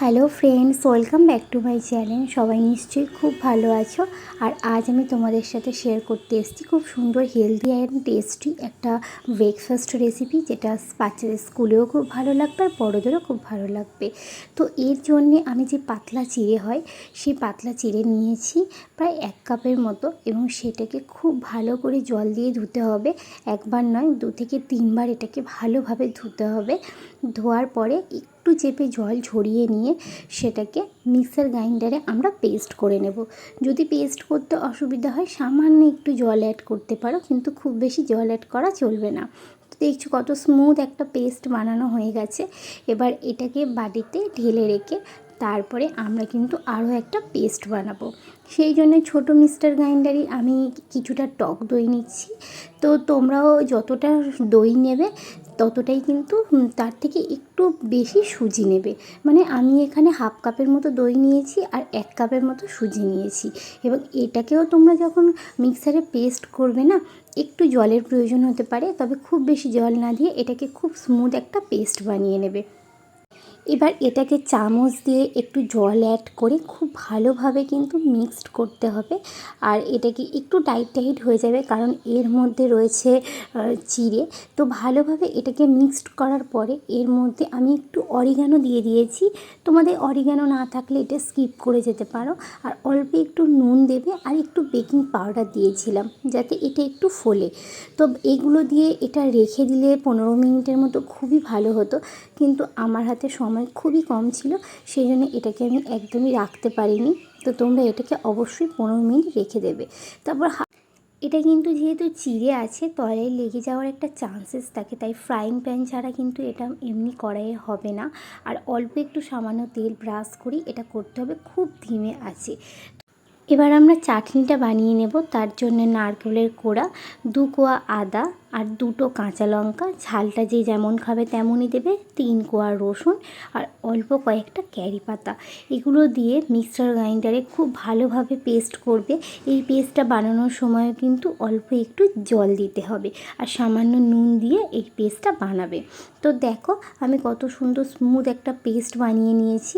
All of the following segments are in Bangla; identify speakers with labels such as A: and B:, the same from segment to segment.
A: Hello friends, welcome back to my channel. সবাই নিশ্চয়ই খুব ভালো আছো। আর আজ আমি তোমাদের সাথে শেয়ার করতে এসেছি খুব সুন্দর হেলদি অ্যান্ড টেস্টি একটা ব্রেকফাস্ট রেসিপি যেটা বাচ্চাদের স্কুলেও খুব ভালো লাগবে আর বড়োদেরও খুব ভালো লাগবে। তো এর জন্যে আমি যে পাতলা চিড়ে হয়, সেই পাতলা চিড়ে নিয়েছি প্রায় এক কাপের মতো এবং সেটাকে খুব ভালো করে জল দিয়ে ধুতে হবে। একবার নয়, দু থেকে তিনবার এটাকে ভালোভাবে ধুতে হবে। ধোয়ার পরে একটু চেপে জল ঝরিয়ে নিয়ে সেটাকে মিক্সার গ্রাইন্ডারে আমরা পেস্ট করে নেব। যদি পেস্ট করতে অসুবিধা হয়, সামান্য একটু জল অ্যাড করতে পারো, কিন্তু খুব বেশি জল অ্যাড করা চলবে না। দেখছ কত স্মুথ একটা পেস্ট বানানো হয়ে গেছে। এবার এটাকে বাটিতে ঢেলে রেখে তারপরে আমরা কিন্তু আরও একটা পেস্ট বানাবো। সেই জন্য ছোটো মিস্টার গ্রাইন্ডারই আমি কিছুটা টক দই নিচ্ছি। তো তোমরাও যতটা দই নেবে ততটাই কিন্তু তার থেকে একটু বেশি সুজি নেবে। মানে আমি এখানে হাফ কাপের মতো দই নিয়েছি আর এক কাপের মতো সুজি নিয়েছি। এবং এটাকেও তোমরা যখন মিক্সারে পেস্ট করবে না, একটু জলের প্রয়োজন হতে পারে, তবে খুব বেশি জল না দিয়ে এটাকে খুব স্মুথ একটা পেস্ট বানিয়ে নেবে। এবার এটাকে চামচ দিয়ে একটু জল অ্যাড করে খুব ভালোভাবে কিন্তু মিক্সড করতে হবে। আর এটাকে একটু টাইট টাইট হয়ে যাবে কারণ এর মধ্যে রয়েছে চিড়ে। তো ভালোভাবে এটাকে মিক্সড করার পরে এর মধ্যে আমি একটু অরিগানো দিয়ে দিয়েছি। তোমাদের অরিগানো না থাকলে এটা স্কিপ করে যেতে পারো। আর অল্প একটু নুন দেবে আর একটু বেকিং পাউডার দিয়েছিলাম যাতে এটা একটু ফোলে। তো এগুলো দিয়ে এটা রেখে দিলে পনেরো মিনিটের মতো খুবই ভালো হতো। কিন্তু আমার হাতে সময় খুবই কম ছিল, সেই জন্য এটাকে আমি একদমই রাখতে পারিনি। তো তোমরা এটাকে অবশ্যই পনেরো মিনিট রেখে দেবে। তারপর এটা কিন্তু যেহেতু চিড়ে আছে, তলায় লেগে যাওয়ার একটা চান্সেস থাকে। তাই ফ্রাইং প্যান ছাড়া কিন্তু এটা এমনি কড়াইয়ে হবে না। আর অল্প একটু সামান্য তেল ব্রাশ করি এটা করতে হবে, খুব ধিমে আছে। এবার আমরা চাটনিটা বানিয়ে নেব। তার জন্য নারকেলের কোড়া, দু কোয়া আদা আর দুটো কাঁচা লঙ্কা, ঝালটা যে যেমন খাবে তেমনই দেবে তিন কোয়া রসুন আর অল্প কয়েকটা ক্যারি পাতা। এগুলো দিয়ে মিক্সার গ্রাইন্ডারে খুব ভালোভাবে পেস্ট করবে। এই পেস্টটা বানানোর সময় কিন্তু অল্প একটু জল দিতে হবে আর সামান্য নুন দিয়ে এই পেস্টটা বানাবে। তো দেখো, আমি কত সুন্দর স্মুথ একটা পেস্ট বানিয়ে নিয়েছি।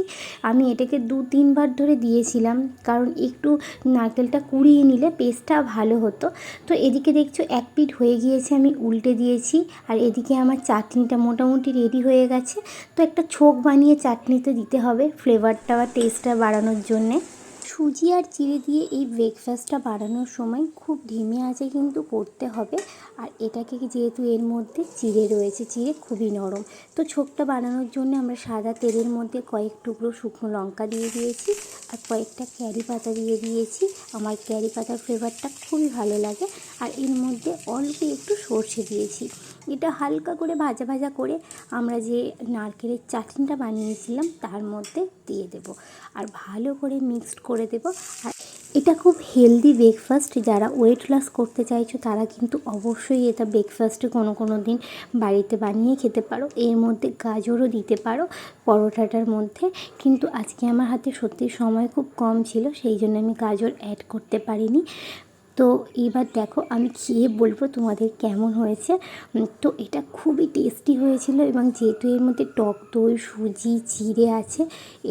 A: আমি এটাকে দু তিনবার ধরে দিয়েছিলাম কারণ একটু নারকেলটা কুড়িয়ে নিলে পেস্টটা ভালো হতো। তো এদিকে দেখছ এক পিঠ হয়ে গিয়েছে, আমি উল্টে দিয়েছি আর এদিকে আমার চাটনিটা মোটামুটি রেডি হয়ে গেছে। তো একটা ছোক বানিয়ে চাটনিতে দিতে হবে ফ্লেভারটা বা টেস্টটা বাড়ানোর জন্যে। সুজি আর চিড়ে দিয়ে এই ব্রেকফাস্টটা বানানোর সময় খুব ধিমে আঁচে কিন্তু করতে হবে। আর এটাকে যেহেতু এর মধ্যে চিড়ে রয়েছে, চিড়ে খুবই নরম। তো ছোকটা বানানোর জন্য আমরা সাদা তেলের মধ্যে কয়েক টুকরো শুকনো লঙ্কা দিয়ে দিয়েছি আর কয়েকটা ক্যারি পাতা দিয়ে দিয়েছি। আমার ক্যারি পাতার ফ্লেভারটা খুবই ভালো লাগে। আর এর মধ্যে অল্প একটু সর্ষে দিয়েছি। এটা হালকা করে ভাজা ভাজা করে আমরা যে নারকেলের চাটনিটা বানিয়েছিলাম, তার মধ্যে দিয়ে দেব। আর ভালো করে মিক্সড করে দেব। আর এটা খুব হেলদি ব্রেকফাস্ট। যারা ওয়েট লস করতে চাইছো, তারা কিন্তু অবশ্যই এটা ব্রেকফাস্টে কোনো কোনো দিন বাড়িতে বানিয়ে খেতে পারো। এর মধ্যে গাজরও দিতে পারো পরোটাটার মধ্যে। কিন্তু আজকে আমার হাতে সত্যি সময় খুব কম ছিল, সেই জন্য আমি গাজর অ্যাড করতে পারিনি। তো এবার দেখো আমি খেয়ে বলব তোমাদের কেমন হয়েছে। তো এটা খুবই টেস্টি হয়েছিল এবং যেহেতু এর মধ্যে টক দই, সুজি চিড়ে আছে,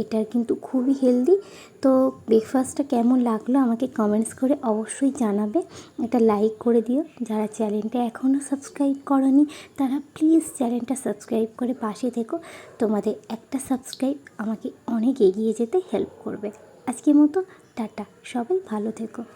A: এটার কিন্তু খুবই হেলদি তো ব্রেকফাস্টটা কেমন লাগল আমাকে কমেন্টস করে অবশ্যই জানাবে। এটা লাইক করে দিও। যারা চ্যানেলটা এখনও সাবস্ক্রাইব করনি, তারা প্লিজ চ্যানেলটা সাবস্ক্রাইব করে পাশে থেকো। তোমাদের একটা সাবস্ক্রাইব আমাকে অনেক এগিয়ে যেতে হেল্প করবে। আজকের মতো, টাটা। সবাই ভালো থেকো।